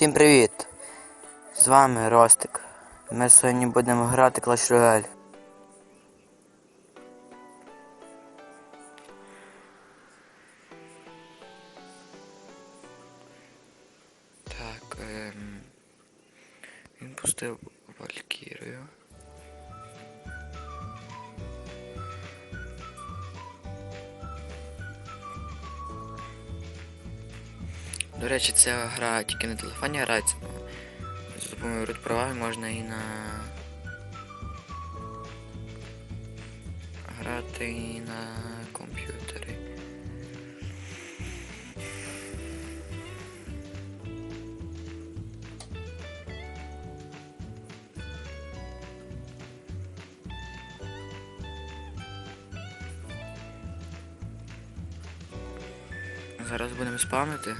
Всім привіт! З вами Ростик. Ми сьогодні будемо грати Clash Royale. Так, ем... він пустив Валькірію. Речі, ця гра тільки на телефоні грається. За допомогою root права можна і на. Грати і на комп'ютері. Зараз будемо спавнити.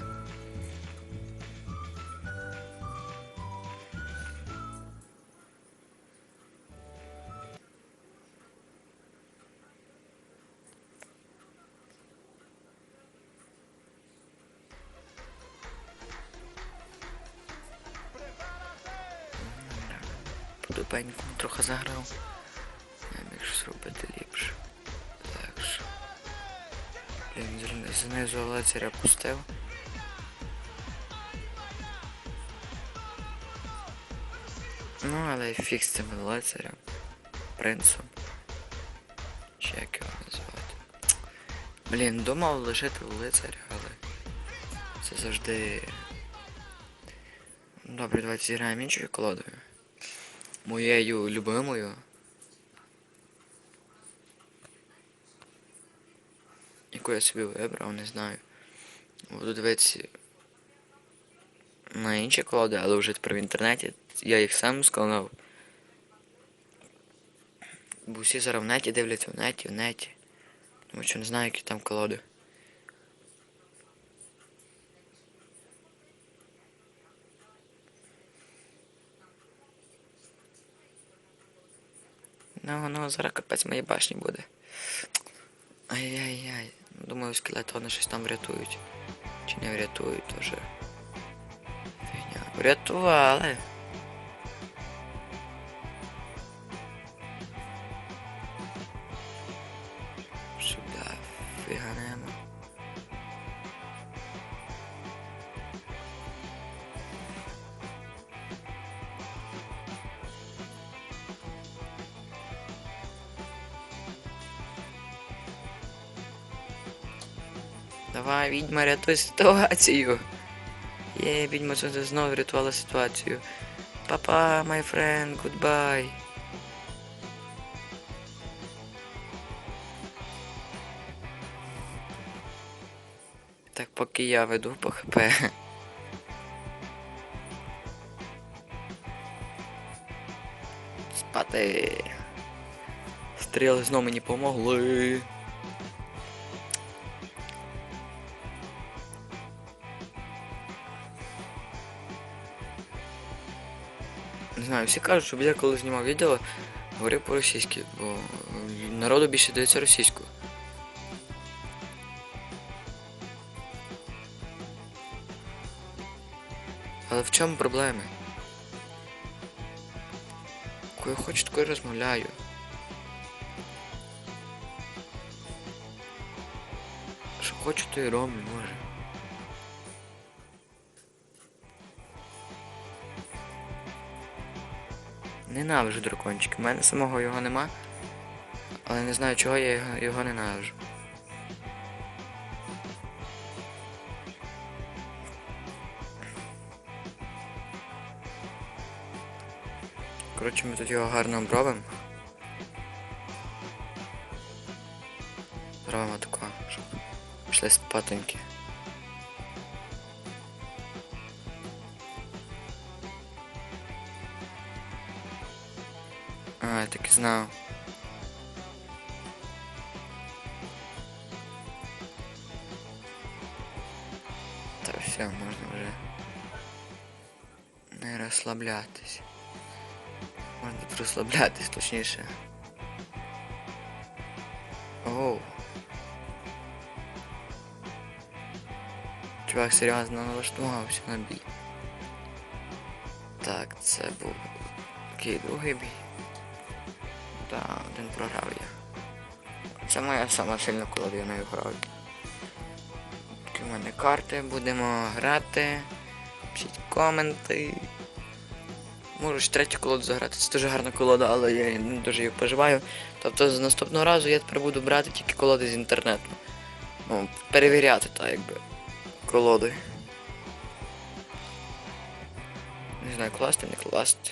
Подобенько трохи заграв. Я міг щось робити ліпше. Що. Блін, знизу лицаря пустив. Ну, але фіг з цим лицарем. Принцем. Чи як його назвати. Блін, думав лишити лицаря, але це завжди. Добре, давайте зіграємо іншою колодою. Моєю любимою. Яку я собі вибрав, не знаю. Буду дивитися на інші колоди, але вже тепер в інтернеті. Я їх сам складав. Бо всі зараз в неті дивляться в неті, в неті. Тому що не знаю, які там колоди. Ну, ну, зараз капець моєї башні буде. Ай-яй-яй. Думаю, скелети вони щось там врятують. Чи не врятують тоже. Фігня. Врятували. Давай, відьма, рятуй ситуацію. Є, відьма знову врятувала ситуацію. Папа, my friend, goodbye. Так, поки я веду по ХП. Спати. Стріли знову мені помогли. Не знаю, всі кажуть, щоб я коли знімав відео, говорив по-російськи, бо народу більше дається російською. Але в чому проблеми? Коли хочу, такою розмовляю. Що хочу, то і роблю, може. Ненавижу дракончики. У мене самого його нема. Але не знаю, чого я його, його ненавижу. Коротше, ми тут його гарно обробимо. Зробимо тако, щоб пішли спатоньки. А, я так і знав. Та все, можна вже не розслаблятись. Можна тут розслаблятись, точніше. Оу. Чувак серйозно налаштувався на бій. Так, це був який другий бій. Та один програв я. Це моя сама сильна нею граю. Такі в мене карти, будемо грати. Пишіть коменти. Можу ще третю колоду заграти. Це дуже гарна колода, але я не дуже її поживаю. Тобто з наступного разу я тепер буду брати тільки колоди з інтернету. Ну, перевіряти так якби колоди. Не знаю, класти, не класти.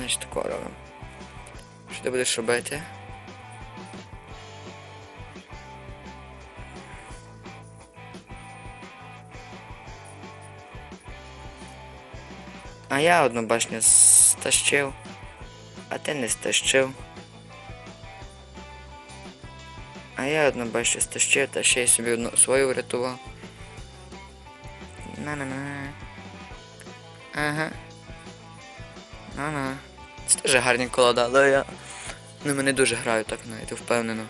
Значить тако робимо. Що ти будеш робити? А я одну башню стащив, а ти не стащив. А я одну башню стащив, та ще й собі одну свою врятував. На-на-на. Ага. На-на. Це теж гарні колода, але я ними не дуже граю так навіть впевнено.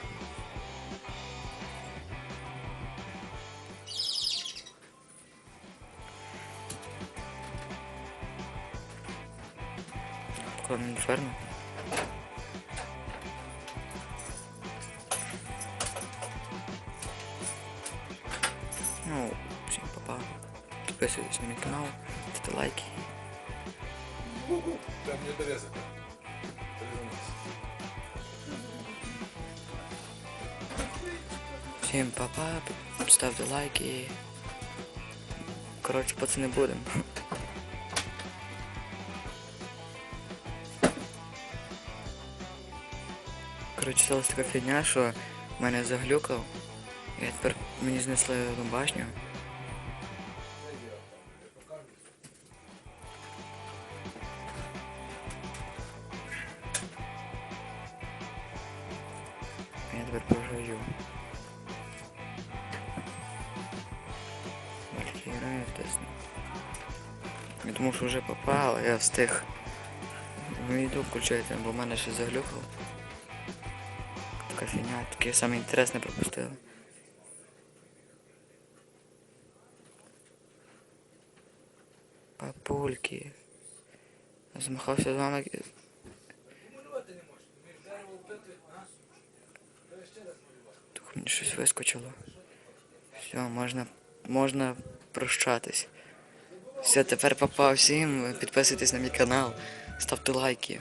Корн інферно. Ну, всім па-па. Підписуйтесь на мій канал, ставте лайки. Там не дорезано. Всім па-па, ставте лайки. Коротше, пацани будемо. Коротше, сталася така фігня, що мене заглюкав. І тепер мені знесли одну башню. Я тепер програю. Валькірія втисну. Я думав, що вже попав, а я встиг. Ну йду включайте, бо в мене ще заглюкав. Така фігня, таке саме інтересне пропустили. Папульки. Замахався з вами. Так мені щось вискочило. Все, можна, можна прощатись. Все, тепер попав всім. Підписуйтесь на мій канал, ставте лайки.